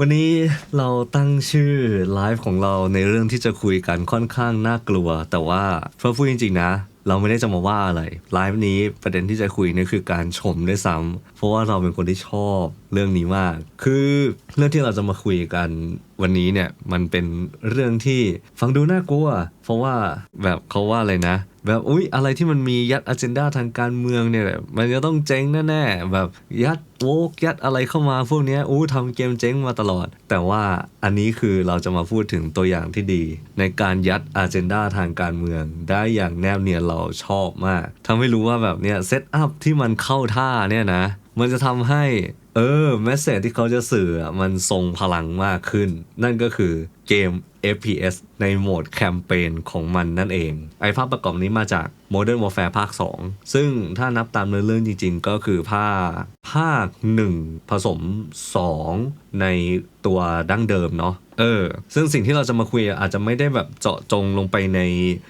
วันนี้เราตั้งชื่อไลฟ์ของเราในเรื่องที่จะคุยกันค่อนข้างน่ากลัว แต่ว่าเพื่อพูดจริงๆนะ เราไม่ได้จะมาว่าอะไรไลฟ์นี้ประเด็นที่จะคุยนี่คือการชมด้วยซ้ำเพราะว่าเราเป็นคนที่ชอบเรื่องนี้มาก คือเรื่องที่เราจะมาคุยกันวันนี้เนี่ยมันเป็นเรื่องที่ฟังดูน่ากลัว เพราะว่าแบบเขาว่าอะไรนะ แบบอุ๊ยอะไรที่มันมียัดอ g e n d a ทางการเมืองเนี่ยแหละมันจะต้องเจ๊งแน่ๆแบบยัดโวกยัดอะไรเข้ามาพวกนี้อู้ทำเกมเจ๊งมาตลอด แต่ว่าอันนี้คือเราจะมาพูดถึงตัวอย่างที่ดี ในการยัดอ g e n d a ทางการเมือง ได้อย่างแนบเนียนเราชอบมากทำให้รู้ว่าแบบเนี้ยเซตอัพที่มันเข้าท่าเนี่ยนะ มันจะทำให้เออแมสเซจที่เขาจะสื่ออะมันทรงพลังมากขึ้น นั่นก็คือเกม FPS ในโหมดแคมเปญของมันนั่นเอง ไอภาพประกอบนี้มาจาก Modern Warfare ภาค 2 ซึ่งถ้านับตามเนื้อเรื่องจริง ๆ ก็คือภาคภาค 1 ผสม 2 ในตัวดั้งเดิมเนาะ เออ ซึ่งสิ่งที่เราจะมาคุยอาจจะไม่ได้แบบเจาะจงลงไปใน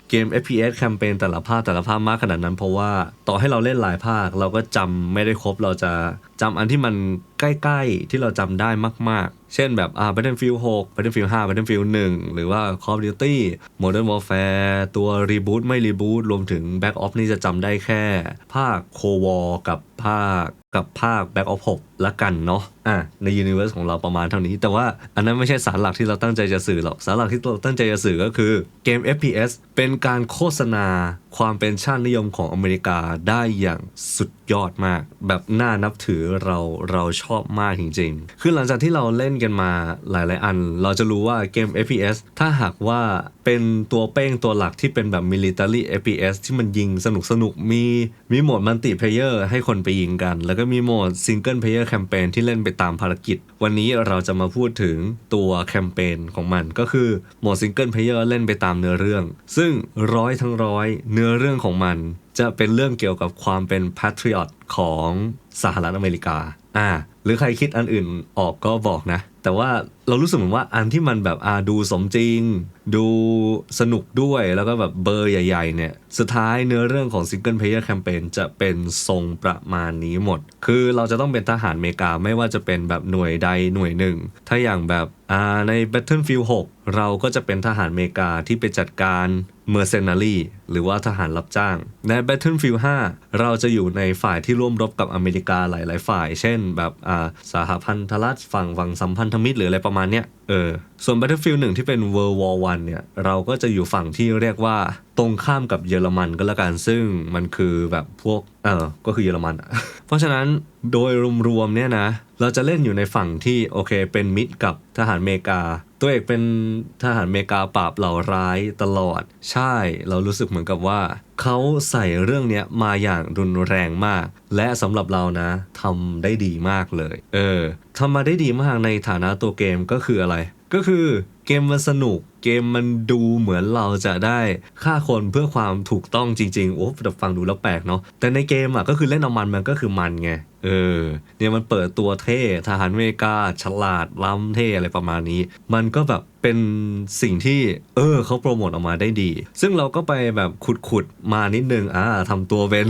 เกม FPS แคมเปญแต่ละภาคแต่ละภาคมากขนาดนั้น เพราะว่าต่อให้เราเล่นหลายภาค เราก็จำไม่ได้ครบเราจะจำอันที่มันใกล้ๆ ที่เราจำได้มากๆ เช่นแบบอ่า Battlefield 6 Battlefield 5 Battlefield 1 หรือว่า Call of Duty Modern Warfare ตัว Reboot ไม่ Reboot รวมถึง Back Ops นี่จะจำได้แค่ ภาค Cold War กับภาคกับภาค Back Ops 6 ละกันเนาะอะใน Universe ของเราประมาณเท่านี้ แต่ว่าอันนั้นไม่ใช่สารหลักที่เราตั้งใจจะสื่อหรอก สารหลักที่เราตั้งใจจะสื่อก็คือเกม FPS เป็นการโฆษณาความเป็นชาตินิยมของอเมริกาได้อย่างสุดยอดมาก แบบน่านับถือเราเราชอบมากจริงๆ คือหลังจากที่เราเล่นกันมาหลายๆอัน เราจะรู้ว่าเกม FPS ถ้าหากว่าเป็นตัวเป้งตัวหลักที่เป็นแบบ military FPS ที่มันยิงสนุกสนุกมีมีโหมดมัลติเพลเยอร์ให้คนไปยิงกัน แล้วก็มีโหมดซิงเกิลเพลเยอร์แคมเปญที่เล่นไปตามภารกิจ วันนี้เราจะมาพูดถึงตัวแคมเปญของมัน ก็คือโหมดซิงเกิลเพลเยอร์เล่นไปตามเนื้อเรื่อง ซึ่งร้อยทั้งร้อยเนื้อเรื่องของมัน จะเป็นเรื่องเกี่ยวกับความเป็นพ atriot ของสหรัฐอเมริกาอ่าหรือใครคิดอันอื่นออกก็บอกนะ แต่ว่า เรารู้สึกเหมือนว่าอันที่มันแบบอ่าดูสมจริง ดูสนุกด้วยแล้วก็แบบเบอร์ใหญ่ ๆ เนี่ย สุดท้ายเนื้อเรื่องของ Single Player Campaign จะเป็นทรงประมาณนี้หมด คือเราจะต้องเป็นทหารเมกาไม่ว่าจะเป็นแบบหน่วยใดหน่วยหนึ่ง ถ้าอย่างแบบอ่าใน Battlefield 6 เราก็จะเป็นทหารเมกาที่ไปจัดการ Mercenary หรือว่าทหารรับจ้าง ใน Battlefield 5 เราจะอยู่ในฝ่ายที่ร่วมรบกับอเมริกาหลาย ๆ ฝ่าย เช่น แบบอ่าสหพันธรัฐฝั่งฝั่งสัมพันธมิตรหรืออะไรประมาณเนี้ยเออส่วน Battlefield 1 ที่เป็น World War 1เนี่ย เราก็จะอยู่ฝั่งที่เรียกว่าตรงข้ามกับเยอรมันก็แล้วกันซึ่งมันคือแบบพวกเออก็คือเยอรมัน เพราะฉะนั้นโดยรวมๆเนี่ยนะ เราจะเล่นอยู่ในฝั่งที่โอเคเป็นมิตรกับทหารเมกา ตัวเอกเป็นทหารเมกาปราบเหล่าร้ายตลอด ใช่เรารู้สึกเหมือนกับว่าเขาใส่เรื่องเนี้ยมาอย่างรุนแรงมาก และสำหรับเรานะทำได้ดีมากเลย เออ ทำมาได้ดีมากในฐานะตัวเกมก็คืออะไร ก็คือ เกมมันสนุกเกมมันดูเหมือนเราจะได้ฆ่าคนเพื่อความถูกต้องจริงๆ โอ้แต่ฟังดูแล้วแปลกเนาะแต่ในเกมอะก็คือเล่นเอามันมันก็คือมันไงเออเนี่ยมันเปิดตัวเท่ทหารเมกาฉลาดล้ำเท่อะไรประมาณนี้ มันก็แบบเป็นสิ่งที่เออเขาโปรโมทออกมาได้ดี ซึ่งเราก็ไปแบบขุดๆมานิดนึงอ่าทำตัวเป็น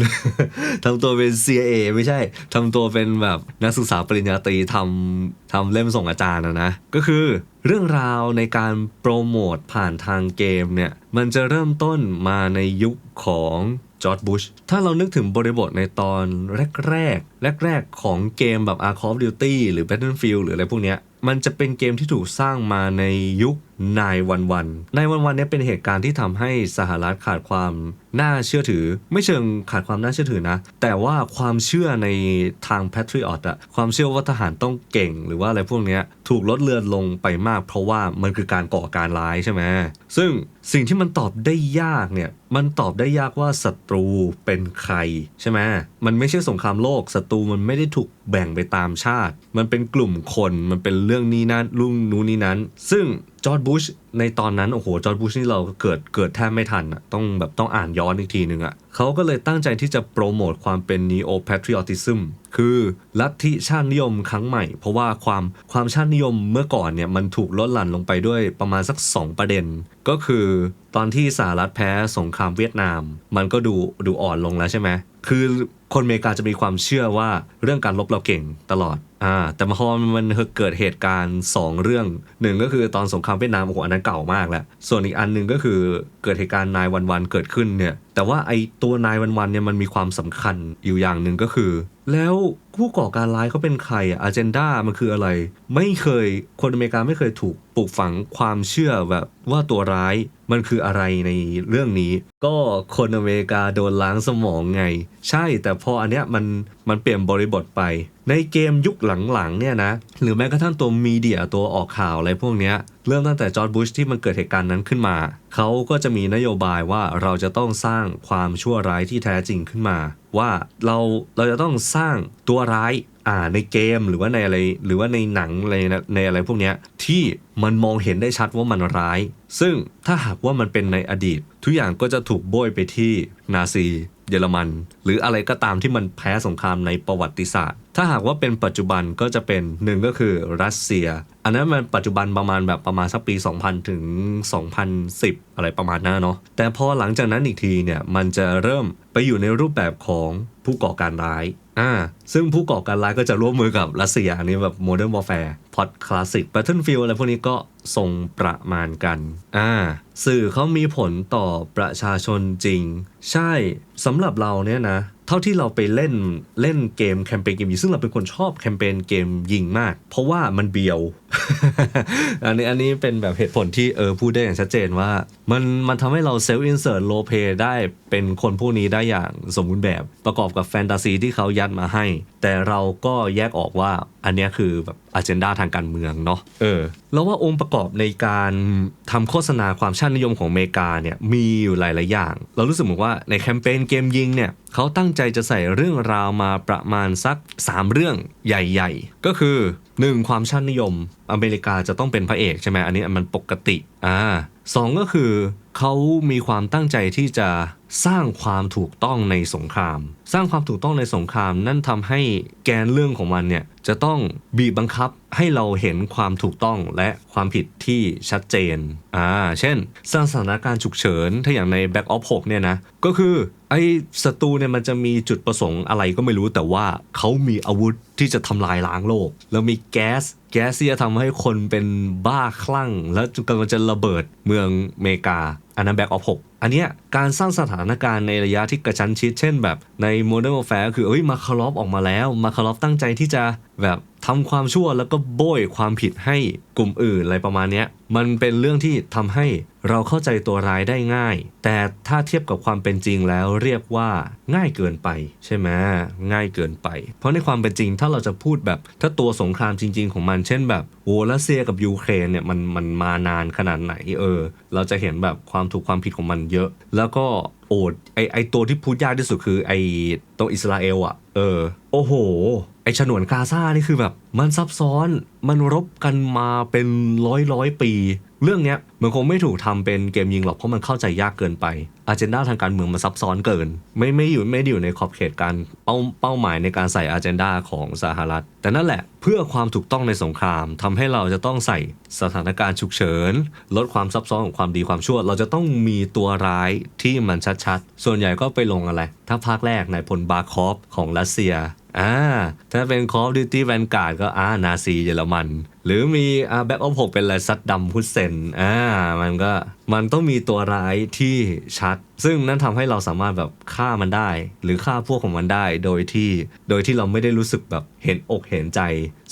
ทำตัวเป็น CIA ไม่ใช่ทำตัวเป็นแบบนักศึกษาปริญญาตรีทำทำเล่มส่งอาจารย์นะนะ ก็คือเรื่องราวในการโปรโมทผ่านทางเกมเนี่ย มันจะเริ่มต้นมาในยุคของจอร์ดบุช ถ้าเรานึกถึงบริบทในตอนแรกๆ แรกๆ ของเกมแบบ Call of Duty หรือ Battlefield หรืออะไรพวกเนี้ยมันจะเป็นเกมที่ถูกสร้างมาในยุค911 911เนี่ยเป็นเหตุการณ์ที่ทำให้สหรัฐขาดความน่าเชื่อถือ ไม่เชิงขาดความน่าเชื่อถือนะ แต่ว่าความเชื่อในทาง Patriot อะความเชื่อว่าทหารต้องเก่ง หรือว่าอะไรพวกนี้ถูกลดเลือนลงไปมาก เพราะว่ามันคือการก่อการร้ายใช่ไหมซึ่งสิ่งที่มันตอบได้ยากเนี่ยมันตอบได้ยากว่าศัตรูเป็นใครใช่ไหมมันไม่ใช่สงครามโลกศัตรูมันไม่ได้ถูกแบ่งไปตามชาติ มันเป็นกลุ่มคนมันเป็นเรื่องนี้นั้นรุ่งนู้นนี้นั้น ซึ่งจอร์ดบุชในตอนนั้นโอ้โหจอร์ดบุชนี่เราเกิดเกิดแทบไม่ทันอะต้องแบบต้องอ่านย้อนอีกทีหนึ่งอะเขาก็เลยตั้งใจที่จะโปรโมทความเป็นนีโอแพทริออติซึมคือลัทธิชาตินิยมครั้งใหม่ เพราะว่าความความชาตินิยมเมื่อก่อนเนี่ยมันถูกลดหลั่นลงไปด้วยประมาณสัก 2 ประเด็น ก็คือตอนที่สหรัฐแพ้สงครามเวียดนาม มันก็ดูดูอ่อนลงแล้วใช่ไหมคือคนอเมริกาจะมีความเชื่อว่าเรื่องการลบเราเก่งตลอดอ่าแต่พอมันเกิดเหตุการณ์ 2 เรื่องหนึ่งก็คือตอนสงครามเวียดนามโอ้โหอันนั้นเก่ามากแล้ว ส่วนอีกอันหนึ่งก็คือเกิดเหตุการณ์นายวันวันๆเกิดขึ้นเนี่ย แต่ว่าไอ้ตัวนายวันวันๆเนี่ยมันมีความสำคัญอยู่อย่างหนึ่งก็คือ แล้ว ผู้ก่อการร้ายเขาเป็นใครอะอเจนดามันคืออะไร ไม่เคยคนอเมริกาไม่เคยถูกปลูกฝังความเชื่อแบบว่าตัวร้ายมันคืออะไรในเรื่องนี้ ก็คนอเมริกาโดนล้างสมองไง ใช่แต่พออันเนี้ยมันมันเปลี่ยนบริบทไป ในเกมยุคหลังๆเนี่ยนะ หรือแม้กระทั่งตัวมีเดียตัวออกข่าวอะไรพวกเนี้ย เริ่มตั้งแต่จอร์ดบุชที่มันเกิดเหตุการณ์นั้นขึ้นมา เขาก็จะมีนโยบายว่าเราจะต้องสร้างความชั่วร้ายที่แท้จริงขึ้นมาว่าเราเราจะต้องสร้างตัวร้ายอ่าในเกมหรือว่าในอะไรหรือว่าในหนังอะไรในอะไรพวกนี้ที่มันมองเห็นได้ชัดว่ามันร้าย ซึ่งถ้าหากว่ามันเป็นในอดีต ทุกอย่างก็จะถูกโบยไปที่นาซี เยอรมัน หรืออะไรก็ตามที่มันแพ้สงครามในประวัติศาสตร์ ถ้าหากว่าเป็นปัจจุบันก็จะเป็นหนึ่งก็คือรัสเซีย อันนั้นมันปัจจุบันประมาณแบบประมาณสักปี 2000 ถึง 2010 อะไรประมาณนั้นเนาะแต่พอหลังจากนั้นอีกทีเนี่ยมันจะเริ่มไปอยู่ในรูปแบบของผู้ก่อการร้าย อ่าซึ่งผู้ก่อการร้ายก็จะร่วมมือกับรัสเซียอันนี้แบบ Modern Warfare พอดคลาสสิกแบทเทิลฟิลอะไรพวกนี้ก็ทรงประมาณกันอ่าสื่อเขามีผลต่อประชาชนจริง ใช่สำหรับเราเนี่ยนะ เท่าที่เราไปเล่นเล่นเกมแคมเปญเกมยิงซึ่งเราเป็นคนชอบแคมเปญเกมยิงมาก เพราะว่ามันเบียว อันนี้อันนี้เป็นแบบเหตุผลที่เออพูดได้อย่างชัดเจนว่า มันมันทำให้เราเซลล์อินเสิร์ตโลเปได้เป็นคนผู้นี้ได้อย่างสมบูรณ์แบบประกอบกับแฟนตาซีที่เขายัดมาให้ แต่เราก็แยกออกว่าอันนี้คือแบบ อ g e n d a ทางการเมืองเนาะเออแล้วว่าองค์ประกอบในการทำโฆษณาความชาตินิยมของอเมริกาเนี่ยมีอยู่หลาย ๆ อย่าง เรารู้สึกเหมือนว่าในแคมเปญเกมยิงเนี่ยเขาตั้งใจจะใส่เรื่องราวมาประมาณสัก 3 เรื่องใหญ่ ๆ ก็คือ 1. ความชาตินิยม อเมริกาจะต้องเป็นพระเอกใช่ไหมอันนี้มันปกติอ่าสองก็คือ เขามีความตั้งใจที่จะสร้างความถูกต้องในสงคราม สร้างความถูกต้องในสงครามนั่นทำให้แกนเรื่องของมันเนี่ยจะต้องบีบบังคับให้เราเห็นความถูกต้องและความผิดที่ชัดเจน อ่า เช่น สร้างสถานการณ์ฉุกเฉิน ถ้าอย่างใน Back of 6เนี่ยนะ ก็คือไอ้ศัตรูเนี่ยมันจะมีจุดประสงค์อะไรก็ไม่รู้แต่ว่าเขามีอาวุธที่จะทำลายล้างโลก แล้วมีแก๊ส แก๊สที่จะทำให้คนเป็นบ้าคลั่ง แล้วกำลังจะระเบิดเมืองเมกา อันนั้นแบ็กออฟหก อันเนี้ยการสร้างสถานการณ์ในระยะที่กระชั้นชิด เช่นแบบใน Modern Warfare ก็คือเอ้ยมาคารอฟออกมาแล้ว มาคารอฟตั้งใจที่จะแบบทำความชั่วแล้วก็โบยความผิดให้กลุ่มอื่นอะไรประมาณเนี้ยมันเป็นเรื่องที่ทำให้เราเข้าใจตัวร้ายได้ง่าย แต่ถ้าเทียบกับความเป็นจริงแล้วเรียกว่าง่ายเกินไปใช่ไหมง่ายเกินไป เพราะในความเป็นจริงถ้าเราจะพูดแบบ ถ้าตัวสงครามจริง ๆ ของมันเช่นแบบโอ้รัสเซียกับยูเครนเนี่ยมันมันมานานขนาดไหนเออ เราจะเห็นแบบความถูกความผิดของมันเยอะ แล้วก็โอดไอไอตัวที่พูดยากที่สุดคือไอตรงอิสราเอลอะ เออ โอ้โห อฉนวนกาซานี่คือแบบ มันซับซ้อนมันรบกันมาเป็นร้อยร้อยปี เรื่องเนี้ยมันคงไม่ถูกทำเป็นเกมยิงหรอกเพราะมันเข้าใจยากเกินไปอ g e n d a ทางการเมืองมันซับซ้อนเกิน ไม่ไม่อยู่ไม่ได้อยู่ในขอบเขตการเป้าเป้าหมายในการใส่อ g e n d a ของสหรัฐ แต่นั่นแหละเพื่อความถูกต้องในสงครามทำให้เราจะต้องใส่สถานการณ์ฉุกเฉิน ลดความซับซ้อนของความดีความชั่ว เราจะต้องมีตัวร้ายที่มันชัดๆ ส่วนใหญ่ก็ไปลงอะไร ถ้าภาคแรกในายพลบาคอฟของรัสเซีย อ่าถ้าเป็น Call of Duty Vanguard ก็อ่านาซีเยอรมัน หรือมีอ่าแบ็กออฟหกเป็นอะไรซัดดัมฮุสเซนอ่ามันก็มันต้องมีตัวร้ายที่ชัด ซึ่งนั่นทำให้เราสามารถแบบฆ่ามันได้ หรือฆ่าพวกของมันได้โดยที่โดยที่เราไม่ได้รู้สึกแบบเห็นอกเห็นใจ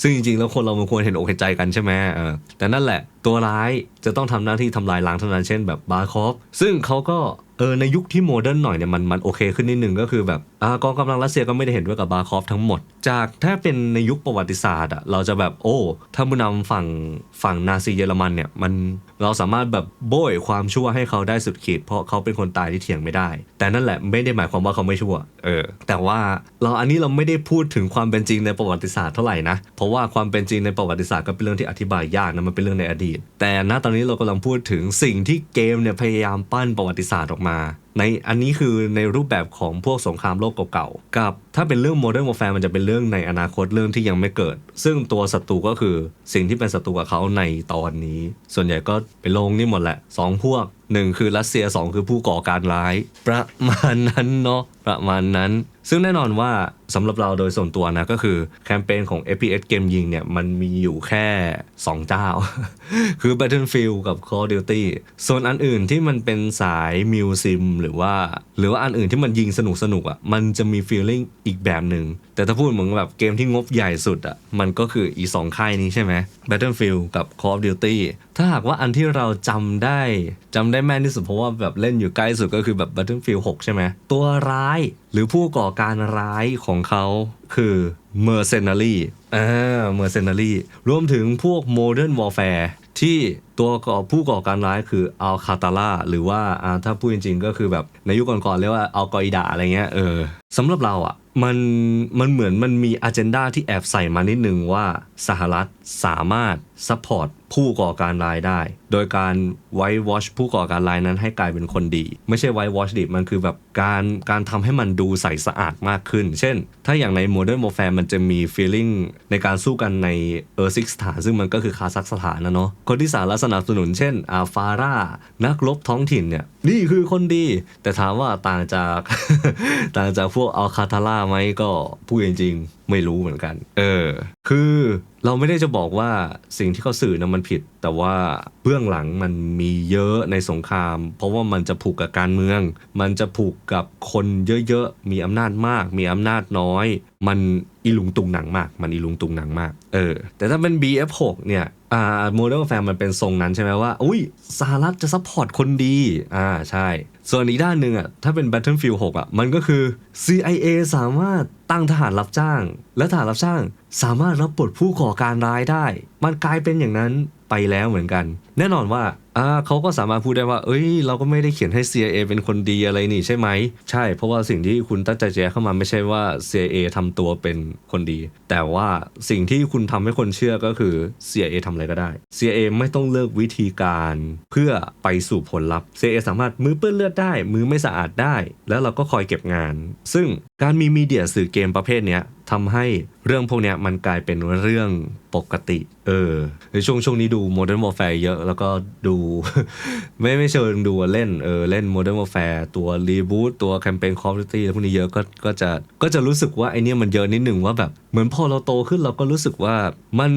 ซึ่งจริงๆแล้วคนเรามันควรเห็นอกเห็นใจกันใช่ไหมเออแต่นั่นแหละตัวร้ายจะต้องทำหน้าที่ทำลายล้างเท่านั้นเช่นแบบบาร์คอฟซึ่งเขาก็ เออในยุคที่โมเดิร์นหน่อยเนี่ยมันมันโอเคขึ้นนิดนึงก็คือแบบอากองกำลังรัสเซียก็ไม่ได้เห็นด้วยกับบาร์คอฟทั้งหมด จากถ้าเป็นในยุคประวัติศาสตร์อะเราจะแบบโอ้ถ้าผู้นำฝั่งฝั่งนาซีเยอรมันเนี่ยมันเราสามารถแบบโบยความชั่วให้เขาได้สุดขีด เพราะเขาเป็นคนตายที่เถียงไม่ได้ แต่นั่นแหละไม่ได้หมายความว่าเขาไม่ชั่วเออแต่ว่าเราอันนี้เราไม่ได้พูดถึงความเป็นจริงในประวัติศาสตร์เท่าไหร่นะเพราะว่าความเป็นจริงในประวัติศาสตร์ก็เป็นเรื่องที่อธิบายยากนะมันเป็นเรื่องในอดีต แต่ณตอนนี้เรากำลังพูดถึงสิ่งที่เกมเนี่ยพยายามปั้นประวัติศาสตร์ออกมามา ในอันนี้คือในรูปแบบของพวกสงครามโลกเก่าๆกับ ถ้าเป็นเรื่อง Modern Warfare มันจะเป็นเรื่องในอนาคตเรื่องที่ยังไม่เกิด ซึ่งตัวศัตรูก็คือสิ่งที่เป็นศัตรูกับเขาในตอนนี้ ส่วนใหญ่ก็ไปลงนี่หมดแหละสองพวกหนึ่งคือรัสเซียสองคือผู้ก่อการร้าย ประมาณนั้นเนาะประมาณนั้น ซึ่งแน่นอนว่าสำหรับเราโดยส่วนตัวนะก็คือแคมเปญของ FPS เกมยิงเนี่ย มันมีอยู่แค่ 2 เจ้า คือ Battlefield กับ Call of Duty ส่วนอันอื่นที่มันเป็นสายมิวซิมหรืือว่า หรือว่าอันอื่นที่มันยิงสนุกสนุกอะมันจะมี feeling อีกแบบหนึ่งแต่ถ้าพูดเหมือนแบบเกมที่งบใหญ่สุดอะมันก็คืออีสองค่ายนี้ใช่ไหม Battlefield กับ Call of Duty ถ้าหากว่าอันที่เราจำได้จำได้แม่นที่สุดเพราะว่าแบบเล่นอยู่ใกล้สุดก็คือแบบ Battlefield 6 ใช่ไหมตัวร้ายหรือผู้ก่อการร้ายของเขาคือ Mercenary อ่า Mercenary รวมถึงพวก Modern Warfare ที่ตัวก่อผู้ก่อการร้ายคืออัลคาตาล่าหรือว่าถ้าพูดจริง ๆ ก็คือแบบในยุคก่อนๆเรียกว่าอัลกออิดาอะไรเงี้ยเออสำหรับเราอะมันมันเหมือนมันมีอเจนดาที่แอบใส่มานิดนึงว่าสหรัฐสามารถซัพพอร์ตผู้ก่อการร้ายได้ โดยการไว t e w a s h ผู้ก่อการร้ายนั้นให้กลายเป็นคนดี ไม่ใช่ไว t e w a s h ดิมันคือแบบการการทำให้มันดูใสสะอาดมากขึ้น เช่น ถ้าอย่างใน Modern Warfare มันจะมี feeling ในการสู้กันในเออร์ซิกสถาน ซึ่งมันก็คือคาซัคสถานนะเนาะคนที่สหรัฐสนับสนุนเช่นอาฟาร่านักรบท้องถิ่นเนี่ยนี่คือคนดี แต่ถามว่าต่างจากต่างจากพวกอัลคาทาล่าไหมก็พูดจริงๆ ไม่รู้เหมือนกัน เออ คือเราไม่ได้จะบอกว่าสิ่งที่เขาสื่อนะมันผิด แต่ว่าเบื้องหลังมันมีเยอะในสงคราม เพราะว่ามันจะผูกกับการเมือง มันจะผูกกับคนเยอะๆ มีอำนาจมาก มีอำนาจน้อย มันอีลุงตุงหนังมาก มันอีลุงตุงหนังมาก เออ แต่ถ้าเป็น BF6 เนี่ยอ่าโมเดลแฟนมันเป็นทรงนั้นใช่ไหมว่า อุ้ยสหรัฐจะซัพพอร์ตคนดี อ่า ใช่ ส่วนอีกด้านหนึ่งอะถ้าเป็น Battlefield 6อะมันก็คือ CIA สามารถตั้งทหารรับจ้าง และทหารรับจ้างสามารถรับบทผู้ก่อการร้ายได้ มันกลายเป็นอย่างนั้นไปแล้วเหมือนกัน แน่นอนว่า อ่าเขาก็สามารถพูดได้ว่า เอ้ย เราก็ไม่ได้เขียนให้ CIA เป็นคนดีอะไรนี่ใช่ไหม ใช่ เพราะว่าสิ่งที่คุณตั้งใจจะแย้เข้ามาไม่ใช่ว่า CIA ทำตัวเป็นคนดี แต่ว่าสิ่งที่คุณทำให้คนเชื่อก็คือ CIA ทำอะไรก็ได้ CIA ไม่ต้องเลือกวิธีการเพื่อไปสู่ผลลัพธ์ CIA สามารถมือเปื้อนเลือดได้ มือไม่สะอาดได้ แล้วเราก็คอยเก็บงาน ซึ่งการมีมีเดียสื่อเกมประเภทเนี้ยทำให้เรื่องพวกเนี้มันกลายเป็นเรื่องปกติ เออในช่วงช่วงนี้ดู Modern Warfare เยอะ แล้วก็ดูไม่ไม่เชิงดูเล่นเออเล่น Modern Warfare ตัวรีบูตตัวแคมเปญ Call of Duty พวกนี้เยอะก็ก็จะก็จะรู้สึกว่าไอเนี้ยมันเยอะนิดหนึ่งว่าแบบ เหมือนพอเราโตขึ้นเราก็รู้สึกว่ามัน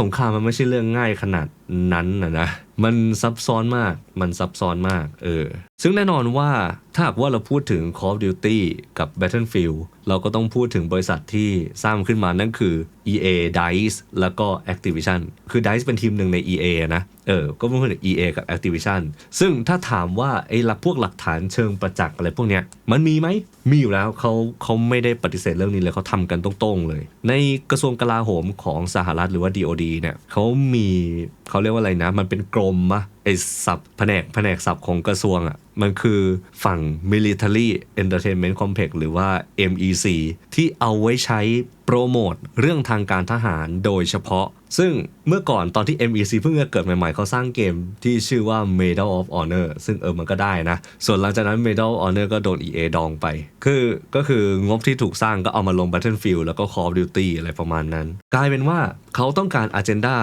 สงครามมันไม่ใช่เรื่องง่ายขนาดนั้นนะนะ มันซับซ้อนมาก มันซับซ้อนมาก เออ ซึ่งแน่นอนว่าถ้าหากว่าเราพูดถึง Call of Duty กับ Battlefield เราก็ต้องพูดถึงบริษัทที่สร้างขึ้นมานั่นคือ EA DICE แล้วก็ Activision คือ DICE เป็นทีมหนึ่งใน EA นะ เออ ก็พูดถึง EA กับ Activision ซึ่งถ้าถามว่าไอ้หลักพวกหลักฐานเชิงประจักษ์อะไรพวกเนี้ย มันมีไหม มีอยู่แล้วเขาเขาไม่ได้ปฏิเสธเรื่องนี้เลยเขาทำกันตรงๆเลย ในกระทรวงกลาโหมของสหรัฐหรือว่า DOD เนี่ยเขามีเขาเรียกว่าอะไรนะ มันเป็นกรมมะไอสับแผนกแผนกสับของกระทรวงอะ่ะ มันคือฝั่ง Military Entertainment Complex หรือว่า MEC ที่เอาไว้ใช้ โปรโมทเรื่องทางการทหารโดยเฉพาะ ซึ่งเมื่อก่อนตอนที่ MEC เพิ่งจะเกิดใหม่ๆ เขาสร้างเกมที่ชื่อว่า Medal of Honor ซึ่งเออมันก็ได้นะ ส่วนหลังจากนั้น Medal of Honor ก็โดน EA ดองไป คือก็คืองบที่ถูกสร้างก็เอามาลง Battlefield แล้วก็ Call of Duty อะไรประมาณนั้น กลายเป็นว่าเขาต้องการ Agenda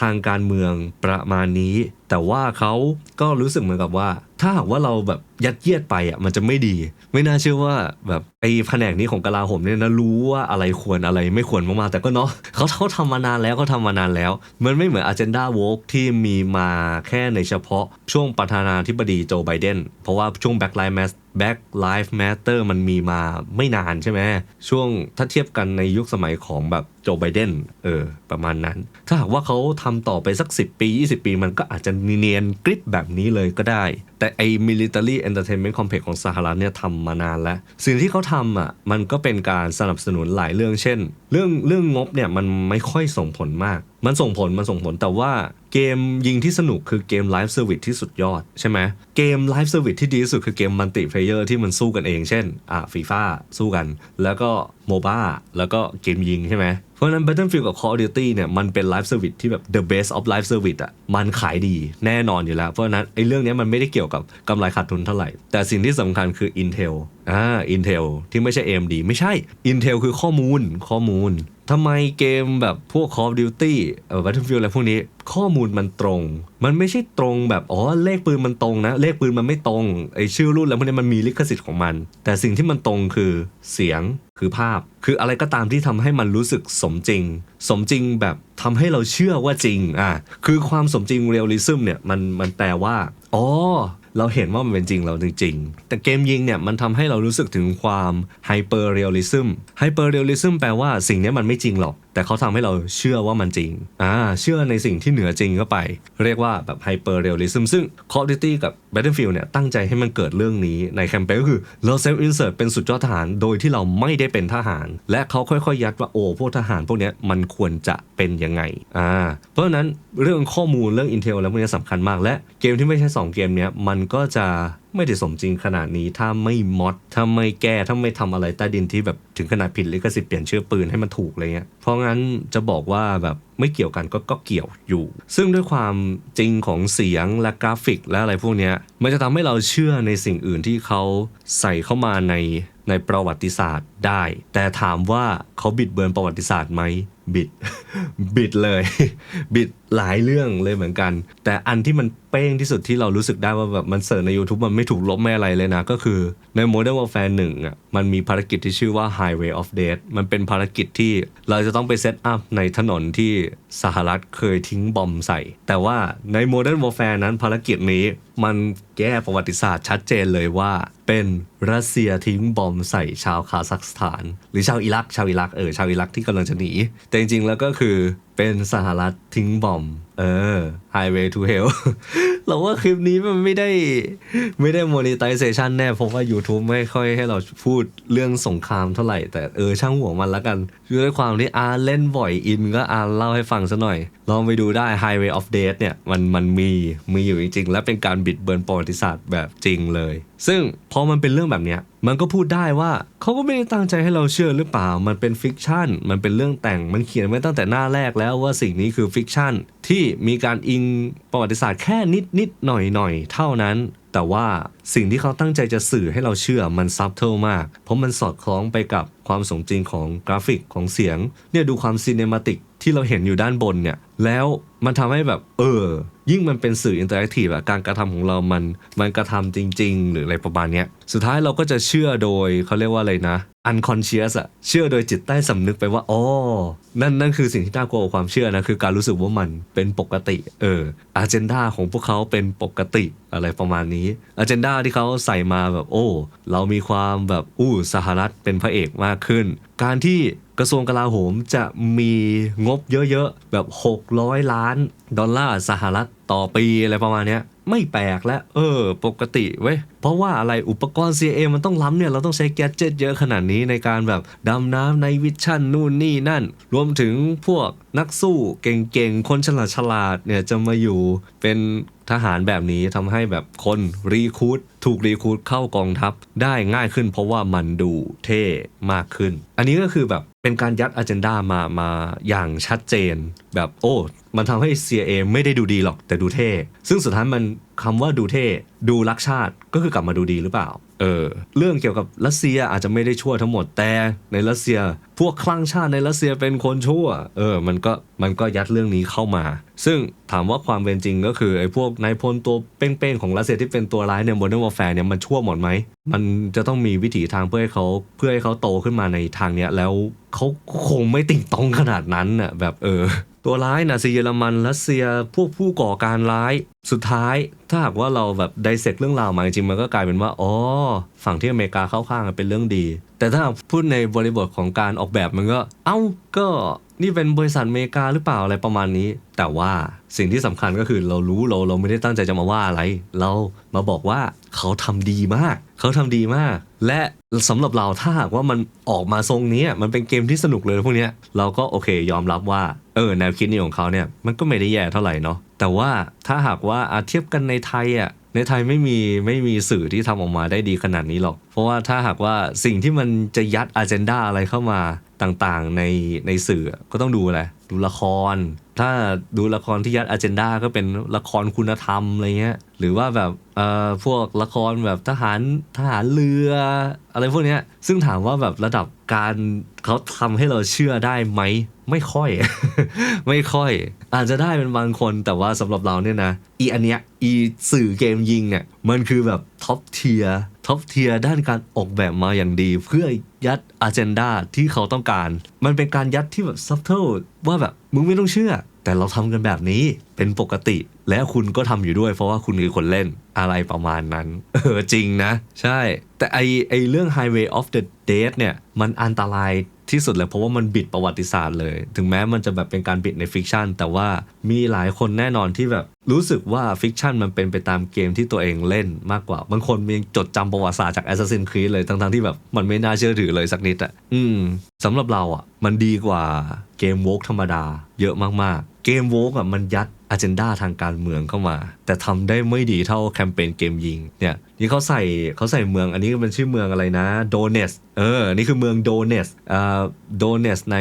ทางการเมืองประมาณนี้ แต่ว่าเขาก็รู้สึกเหมือนกับว่า ถ้าหากว่าเราแบบยัดเยียดไปอะมันจะไม่ดี ไม่น่าเชื่อว่าแบบไอ้แผนกนี้ของกลาโหมเนี่ยนะรู้ว่าอะไรควรอะไรไม่ควรมากๆแต่ก็เนาะเขาเขาทำมานานแล้วเขาทำมานานแล้ว มันไม่เหมือน Agenda w o k ที่มีมาแค่ในเฉพาะช่วงประธานาธิบดีโจไบเดนเพราะว่าช่วง Black Lives Matter Black Lives Matter มันมีมาไม่นานใช่ไหมช่วงถ้าเทียบกันในยุคสมัยของแบบโจไบเดนเออประมาณนั้น ถ้าหากว่าเขาทำต่อไปสัก 10 ปี 20 ปีมันก็อาจจะเนียนกริบแบบนี้เลยก็ได้ แต่ไอ้ military entertainment complex ของสหรัฐเนี่ยทำมานานแล้ว สิ่งที่เขาทำอะมันก็เป็นการสนับสนุนหลายเรื่องเช่น เรื่องเรื่องงบเนี่ยมันไม่ค่อยส่งผลมาก มันส่งผลมันส่งผลแต่ว่าเกมยิงที่สนุกคือเกมไลฟ์เซอร์วิสที่สุดยอดใช่ไหมเกมไลฟ์เซอร์วิสที่ดีที่สุดคือเกมมัลติเพลเยอร์ที่มันสู้กันเองเช่นอะฟีฟ่าสู้กัน แล้วก็โมบ้าแล้วก็เกมยิงใช่ไหมเพราะฉะนั้น Battlefield กับ Call of Duty เนี่ยมันเป็น Live Service ที่แบบ the best of Live Service อะมันขายดีแน่นอนอยู่แล้ว เพราะนั้นไอ้เรื่องนี้มันไม่ได้เกี่ยวกับกำไรขาดทุนเท่าไหร่ แต่สิ่งที่สำคัญคือ Intel อ่า Intel ที่ไม่ใช่ AMD ไม่ใช่ Intel คือข้อมูลข้อมูลทำไมเกมแบบพวก Call of Duty เออ Battlefield อะไรพวกนี้ข้อมูลมันตรง มันไม่ใช่ตรงแบบอ๋อเลขปืนมันตรงนะ เลขปืนมันไม่ตรงไอชื่อรุ่นแล้วพวกนี้มันมีลิขสิทธิ์ของมัน แต่สิ่งที่มันตรงคือเสียงคือภาพ คืออะไรก็ตามที่ทำให้มันรู้สึกสมจริง สมจริงแบบทำให้เราเชื่อว่าจริงอะคือความสมจริงเรียลลิซึมเนี่ยมันมันแปลว่าอ๋อ เราเห็นว่ามันเป็นจริงเราจริงๆ แต่เกมยิงเนี่ยมันทำให้เรารู้สึกถึงความไฮเปอร์เรียลลิซึมไฮเปอร์เรียลลิซึมแปลว่าสิ่งนี้มันไม่จริงหรอกแต่เขาทำให้เราเชื่อว่ามันจริง อ่า เชื่อในสิ่งที่เหนือจริงเข้าไป เรียกว่าแบบไฮเปอร์เรียลลิซึมซึ่ง Call of Duty กับ Battlefield เนี่ยตั้งใจให้มันเกิดเรื่องนี้ในแคมเปญก็คือเราเซฟอินเสิร์ตเป็นสุดยอดทหาร โดยที่เราไม่ได้เป็นทหาร และเขาค่อยๆ ยัดว่าโอ้พวกทหารพวกนี้มันควรจะเป็นยังไง อ่า เพราะฉะนั้นเรื่องข้อมูลเรื่อง Intel แล้วพวกนี้สำคัญมาก และเกมที่ไม่ใช่ 2 เกมเนี้ยมันก็จะ ไม่ได้สมจริงขนาดนี้ ถ้าไม่มอดถ้าไม่แก้ ถ้าไม่ทำอะไรใต้ดินที่แบบถึงขนาดผิดลิขสิทธิ์เปลี่ยนชื่อปืนให้มันถูกอะไรเงี้ย เพราะงั้นจะบอกว่าแบบไม่เกี่ยวกันก็ก็เกี่ยวอยู่ ซึ่งด้วยความจริงของเสียงและกราฟิกและอะไรพวกเนี้ยมันจะทำให้เราเชื่อในสิ่งอื่นที่เขาใส่เข้ามาในในประวัติศาสตร์ได้ แต่ถามว่าเขาบิดเบือนประวัติศาสตร์ไหมบิด บิดเลย บิด หลายเรื่องเลยเหมือนกัน แต่อันที่มันเป้งที่สุดที่เรารู้สึกได้ว่าแบบมันเสิร์ชใน YouTube มันไม่ถูกลบไม่อะไรเลยนะ ก็คือใน Modern Warfare 1อะมันมีภารกิจที่ชื่อว่า Highway of Death มันเป็นภารกิจที่เราจะต้องไปเซตอัพในถนนที่สหรัฐเคยทิ้งบอมใส่ แต่ว่าใน Modern Warfare นั้นภารกิจนี้มันแก้ประวัติศาสตร์ชัดเจนเลยว่า เป็นรัสเซียทิ้งบอมใส่ชาวคาซัคสถาน หรือชาวอิรักชาวอิรักเออชาวอิรักที่กำลังจะหนีแต่จริงๆแล้วก็คือ เป็นสหรัฐทิ้งบอม เออ Highway to Hell เราว่าคลิปนี้มันไม่ได้ไม่ได้ monetization แน่ เพราะว่า YouTube ไม่ค่อยให้เราพูดเรื่องสงครามเท่าไหร่ แต่เออช่างหัวมันละกันด้วยความที่อาเล่นบ่อยอินก็อาเล่าให้ฟังซะหน่อย ลองไปดูได้ Highway of Death เนี่ย มันมันมีมีอยู่จริง ๆ และเป็นการบิดเบือนประวัติศาสตร์แบบจริงเลย ซึ่งพอมันเป็นเรื่องแบบเนี้ย มันก็พูดได้ว่าเขาก็ไม่ได้ตั้งใจให้เราเชื่อหรือเปล่า มันเป็นฟิกชันมันเป็นเรื่องแต่งมันเขียนไว้ตั้งแต่หน้าแรกแล้วว่าสิ่งนี้คือฟิกชันที่มีการอิงประวัติศาสตร์แค่นิดนิดหน่อยหน่อยเท่านั้น แต่ว่าสิ่งที่เขาตั้งใจจะสื่อให้เราเชื่อมันซับเทิลมาก เพราะมันสอดคล้องไปกับความสมจริงของกราฟิกของเสียงเนี่ยดูความซีเนมาติก ที่เราเห็นอยู่ด้านบนเนี่ย แล้วมันทำให้แบบ เออ ยิ่งมันเป็นสื่ออินเตอร์แอคทีฟอะการกระทำของเรามันมันกระทำจริง ๆ หรืออะไรประมาณเนี้ยสุดท้ายเราก็จะเชื่อโดยเขาเรียกว่าอะไรนะ unconscious อะเชื่อโดยจิตใต้สำนึกไปว่าอ๋อนั่นนั่นคือสิ่งที่น่ากลัวกว่าความเชื่อนะ คือการรู้สึกว่ามันเป็นปกติเอออาเจนดาของพวกเขาเป็นปกติอะไรประมาณนี้อาเจนดาที่เขาใส่มาแบบโอ้ เรามีความแบบอู้สหรัฐเป็นพระเอกมากขึ้น การที่ กระทรวงกลาโหมจะมีงบเยอะๆ แบบ 600 ล้าน ดอลลาร์สหรัฐต่อปีอะไรประมาณนี้ไม่แปลกและเออ ปกติเว้ย เพราะว่าอะไรอุปกรณ์ CA มันต้องล้ำเนี่ย เราต้องใช้แกดเจ็ตเยอะขนาดนี้ในการแบบ ดำน้ำในวิชั่นนู่นนี่นั่น รวมถึงพวกนักสู้เก่งๆ คนฉลาดฉลาดๆเนี่ย จะมาอยู่เป็นทหารแบบนี้ทำให้แบบคนรีคูดถูกรีคูดเข้ากองทัพได้ง่ายขึ้น เพราะว่ามันดูเท่มากขึ้น อันนี้ก็คือแบบเป็นการยัดอ g e n d a มามาอย่างชัดเจน แบบโอ้มันทำให้ CIA ไม่ได้ดูดีหรอกแต่ดูเท่ ซึ่งสุดท้ายมันคำว่าดูเท่ ดูรักชาติก็คือกลับมาดูดีหรือเปล่าเออเรื่องเกี่ยวกับรัสเซียอาจจะไม่ได้ชั่วทั้งหมดแต่ในรัสเซีย พวกคลั่งชาติในรัสเซียเป็นคนชั่วเออมันก็มันก็ยัดเรื่องนี้เข้ามา ซึ่งถามว่าความเป็นจริงก็คือไอ้พวกนายพลตัวเป้งๆ ของรัสเซียที่เป็นตัวร้ายใน Modern Warfare เนี่ยมันชั่วหมดไหม มันจะต้องมีวิถีทางเพื่อให้เขาเพื่อให้เขาโตขึ้นมาในทางเนี้ยแล้วเขาคงไม่ติ่งตองขนาดนั้นน่ะแบบเออ ตัวร้ายนาซีเยอรมันรัสเซียพวกผู้ก่อการร้ายสุดท้าย ถ้าหากว่าเราแบบไดเซกเรื่องราวมาจริงมันก็กลายเป็นว่าอ๋อฝั่งที่อเมริกาเข้าข้างเป็นเรื่องดี แต่ถ้าพูดในบริบทของการออกแบบมันก็ เอ้าก็ นี่เป็นบริษัทอเมริกาหรือเปล่าอะไรประมาณนี้ แต่ว่าสิ่งที่สำคัญก็คือเรารู้เราเราไม่ได้ตั้งใจจะมาว่าอะไร เรามาบอกว่าเขาทำดีมาก เขาทำดีมาก และสำหรับเราถ้าหากว่ามันออกมาทรงนี้มันเป็นเกมที่สนุกเลยพวกเนี้ยเราก็โอเคยอมรับว่าเออแนวคิดนี้ของเขาเนี่ยมันก็ไม่ได้แย่เท่าไหร่เนาะแต่ว่าถ้าหากว่าอาเทียบกันในไทยอะ ในไทยไม่มีไม่มีสื่อที่ทำออกมาได้ดีขนาดนี้หรอก เพราะว่าถ้าหากว่าสิ่งที่มันจะยัดอ g e n d a อะไรเข้ามาต่างๆในในสื่อก็ต้องดูอะไรดูละคร ถ้าดูละครที่ยัดอ g e n d a ก็เป็นละครคุณธรรมอะไรเงี้ยหรือว่าแบบเอ่อพวกละครแบบทหารทหารเรือ อะไรพวกเนี้ยซึ่งถามว่าแบบระดับการเขาทำให้เราเชื่อได้ไหมไม่ค่อย ไม่ค่อย อาจจะได้เป็นบางคนแต่ว่าสำหรับเราเนี่ยนะอีอันเนี้ยอีสื่อเกมยิงเนี่ยมันคือแบบท็อปเทียท็อปเทียด้านการออกแบบมาอย่างดี เพื่อยัดอ g e n d a ที่เขาต้องการ มันเป็นการยัดที่แบบซับเทิลว่าแบบมึงไม่ต้องเชื่อ แต่เราทำกันแบบนี้เป็นปกติ และคุณก็ทำอยู่ด้วย เพราะว่าคุณคือคนเล่นอะไรประมาณนั้น เออจริงนะ ใช่ แต่ไอไอเรื่อง Highway of the Dead เนี่ยมันอันตราย ที่สุดเลยเพราะว่ามันบิดประวัติศาสตร์เลย ถึงแม้มันจะแบบเป็นการบิดในฟิกชันแต่ว่ามีหลายคนแน่นอนที่แบบรู้สึกว่าฟิกชันมันเป็นไปตามเกมที่ตัวเองเล่นมากกว่า บางคนยังจดจำประวัติศาสตร์จาก Assassin's Creed เลยทั้งๆที่แบบมันไม่น่าเชื่อถือเลยสักนิดอะอืมสำหรับเราอะมันดีกว่าเกมโวกธรรมดาเยอะมากๆ เกมโวกอะมันยัด อเจนดาทางการเมืองเข้ามา แต่ทำได้ไม่ดีเท่าแคมเปญเกมยิงเนี่ยนี่เขาใส่เขาใส่เมืองอันนี้มันชื่อเมืองอะไรนะโดเนสเออนี่คือเมืองโดเนสอ่าโดเนสใน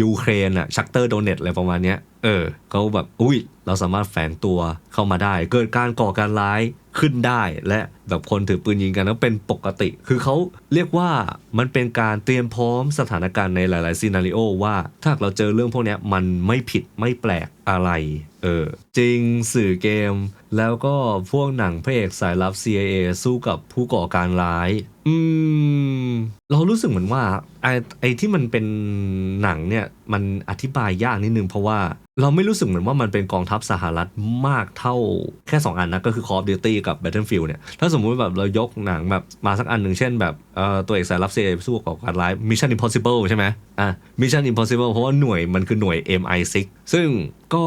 ยูเครนอะชักเตอร์โดเนสอะไรประมาณเนี้ยเออเขาแบบอุ้ย เราสามารถแฝงตัวเข้ามาได้ เกิดการก่อการร้ายขึ้นได้ และแบบคนถือปืนยิงกันแล้วเป็นปกติ คือเขาเรียกว่ามันเป็นการเตรียมพร้อมสถานการณ์ในหลาย ๆ ซีนารีโอว่าถ้าเราเจอเรื่องพวกนี้มันไม่ผิดไม่แปลกอะไรเออจริงสื่อเกม แล้วก็พวกหนังพระเอกสายลับ CIA สู้กับผู้ก่อการร้าย อืม เรารู้สึกเหมือนว่าไอ้ไอ้ที่มันเป็นหนังเนี่ย มันอธิบายยากนิดนึงเพราะว่าเราไม่รู้สึกเหมือนว่ามันเป็นกองทัพสหรัฐมากเท่าแค่ 2 อันนะก็คือ Call of Duty กับ Battlefield เนี่ยถ้าสมมุติแบบเรายกหนังแบบมาสักอันหนึ่งเช่นแบบ ตัวเอกสายลับ CIA สู้กับการร้าย Mission Impossible ใช่ไหมอะ Mission Impossible เพราะว่าหน่วยมันคือหน่วย MI6 ซึ่งก็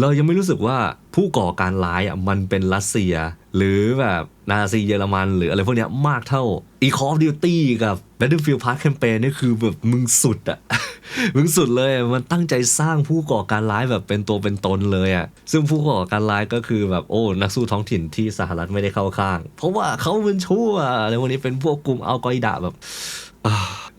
เรายังไม่รู้สึกว่าผู้ก่อการร้ายอะมันเป็นรัสเซีย หรือแบบนาซีเยอรมันหรืออะไรพวกเนี้ยมากเท่า e c of Duty กับ Battlefield Park Campaign นี่คือแบบมึงสุดอะมึงสุดเลยมันตั้งใจสร้างผู้ก่อการร้ายแบบเป็นตัวเป็นตนเลยอะซึ่งผู้ก่อการร้ายก็คือแบบโอ้นักสู้ท้องถิ่นที่สหรัฐไม่ได้เข้าข้าง เพราะว่าเขาเป็นชั่วอะไรพวกนี้เป็นพวกกลุ่มอัลกออิดะแบบ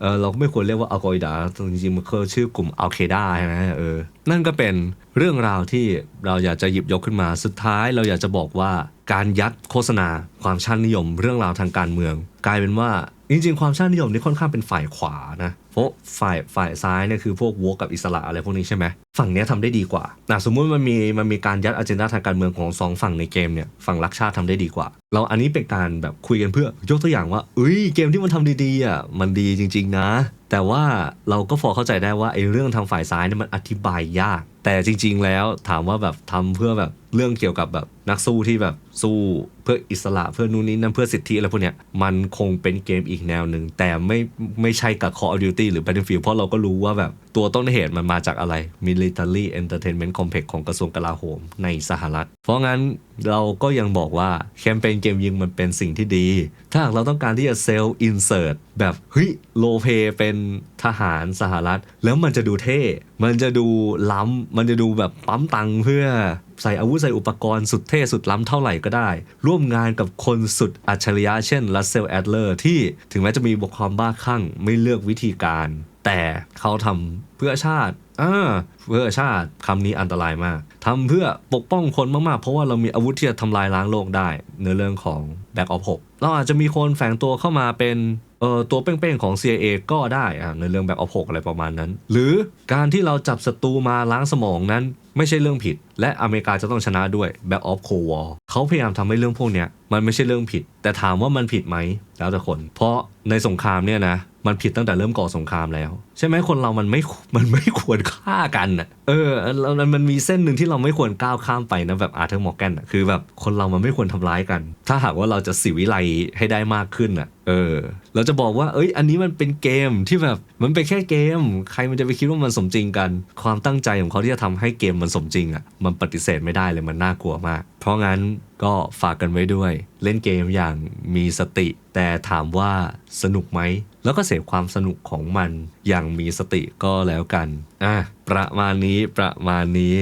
เออเราไม่ควรเรียกว่าอัลกออิดะจริงๆมันคือชื่อกลุ่มอัลเคดาใช่ไหมเออ นั่นก็เป็นเรื่องราวที่เราอยากจะหยิบยกขึ้นมา สุดท้ายเราอยากจะบอกว่าการยัดโฆษณาความชาตินิยม เรื่องราวทางการเมือง กลายเป็นว่า จริงๆ ความชาตินิยมนี่ค่อนข้างเป็นฝ่ายขวานะ เพราะฝ่ายฝ่ายซ้ายเนี่ยคือพวกวกกับอิสระอะไรพวกนี้ใช่ไหม ฝั่งนี้ยทำได้ดีกว่านะสมมุติมันมีมันมีการยัดอ g e n d a ทางการเมืองของสองฝั่งในเกมเนี่ยฝั่งรักชาติทำได้ดีกว่า เราอันนี้เป็นการแบบคุยกันเพื่อยกตัวอย่างว่าเอ้ยเกมที่มันทำดีๆอะมันดีจริง ๆ นะ แต่ว่าเราก็พอเข้าใจได้ว่าไอ้เรื่องทางฝ่ายซ้ายเนี่ยมันอธิบายยาก แต่จริง ๆ แล้วถามว่าแบบทำเพื่อแบบเรื่องเกี่ยวกับแบบนักสู้ที่แบบสู้เพื่ออิสระเพื่อนู่นนี่นั่นเพื่อสิทธิอะไรพวกเนี้ยมันคงเป็นเกมอีกแนวหนึ่งแต่ไม่ไม่ใช่กับ Call of Duty หรือ Battlefield เพราะเราก็รู้ว่าแบบตัวต้นเหตุมันมาจากอะไร Military Entertainment Complex ของกระทรวงกลาโหมในสหรัฐ เพราะงั้นเราก็ยังบอกว่าแคมเปญเกมยิงมันเป็นสิ่งที่ดี ถ้าหากเราต้องการที่จะเซลล์อินเสิร์ตแบบเฮ้ยโลเพเป็นทหารสหรัฐ แล้วมันจะดูเท่ มันจะดูล้ำมันจะดูแบบปั๊มตังค์เพื่อ ใส่อาวุธใส่อุปกรณ์สุดเท่สุดล้ำเท่าไหร่ก็ได้ ร่วมงานกับคนสุดอัจฉริยะเช่นรัสเซลแอดเลอร์ที่ถึงแม้จะมีบทความบ้าคลั่งไม่เลือกวิธีการ แต่เขาทำเพื่อชาติอ่าเพื่อชาติคำนี้อันตรายมากทำเพื่อปกป้องคนมากๆ เพราะว่าเรามีอาวุธที่จะทำลายล้างโลกได้ในเรื่องของ Back of 6เราอาจจะมีคนแฝงตัวเข้ามาเป็นเอ่อตัวเป้งๆของ CIA ก็ได้อะในเรื่อง Back of 6อะไรประมาณนั้น หรือการที่เราจับศัตรูมาล้างสมองนั้น ไม่ใช่เรื่องผิด และอเมริกาจะต้องชนะด้วย Back of Cold War เขาพยายามทำให้เรื่องพวกเนี้ยมันไม่ใช่เรื่องผิด แต่ถามว่ามันผิดไหมแล้วแต่คน เพราะในสงครามเนี่ยนะมันผิดตั้งแต่เริ่มก่อสงครามแล้ว ใช่ไหมคนเรามันไม่มันไม่ควรฆ่ากันอะเออแล้วมันมีเส้นหนึ่งที่เราไม่ควรก้าวข้ามไปนะแบบอาร์เธอร์มอร์แกนอะคือแบบคนเรามันไม่ควรทำร้ายกัน ถ้าหากว่าเราจะสิวิไลให้ได้มากขึ้นอะเออเราจะบอกว่าเอ้ย อันนี้มันเป็นเกมที่แบบมันเป็นแค่เกม ใครมันจะไปคิดว่ามันสมจริงกัน ความตั้งใจของเขาที่จะทำให้เกมมันสมจริงอะมันปฏิเสธไม่ได้เลยมันน่ากลัวมาก เพราะงั้นก็ฝากกันไว้ด้วย เล่นเกมอย่างมีสติ แต่ถามว่าสนุกไหมแล้วก็เสพความสนุกของมันอย่างมีสติก็แล้วกันอะประมาณนี้ประมาณนี้